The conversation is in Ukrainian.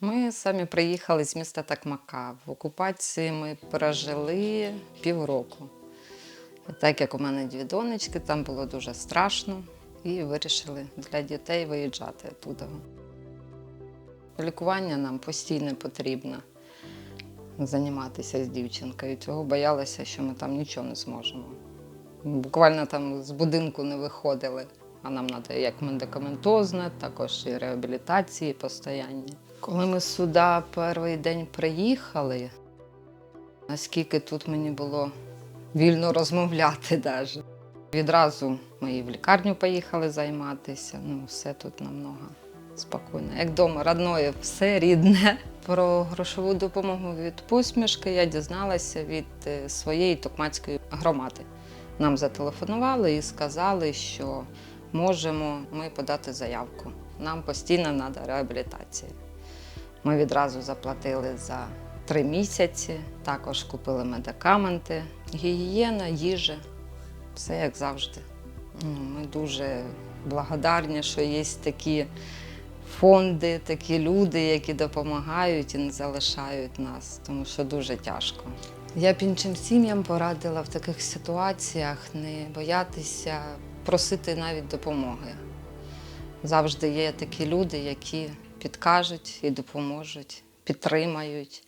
Ми самі приїхали з міста Такмака. В окупації ми прожили півроку. Так як у мене дві донечки, там було дуже страшно, і вирішили для дітей виїжджати туди. Лікування нам постійно потрібно займатися з дівчинкою. Цього боялися, що ми там нічого не зможемо. Буквально там з будинку не виходили. А нам треба як медикаментозне, також і реабілітації постоянні. Коли ми сюди перший день приїхали, наскільки тут мені було вільно розмовляти навіть. Відразу ми в лікарню поїхали займатися. Ну, все тут намного спокійно. Як вдома, родное, все рідне. Про грошову допомогу від посмішки я дізналася від е, своєї токмацької громади. Нам зателефонували і сказали, що можемо ми подати заявку. Нам постійно треба реабілітація. Ми відразу заплатили за три місяці, також купили медикаменти, гігієна, їжа, все як завжди. Ну, Ми дуже благодарні, що є такі фонди, такі люди, які допомагають і не залишають нас, тому що дуже тяжко. Я б іншим сім'ям порадила в таких ситуаціях не боятися просити навіть допомоги. Завжди є такі люди, які підкажуть і допоможуть, підтримають.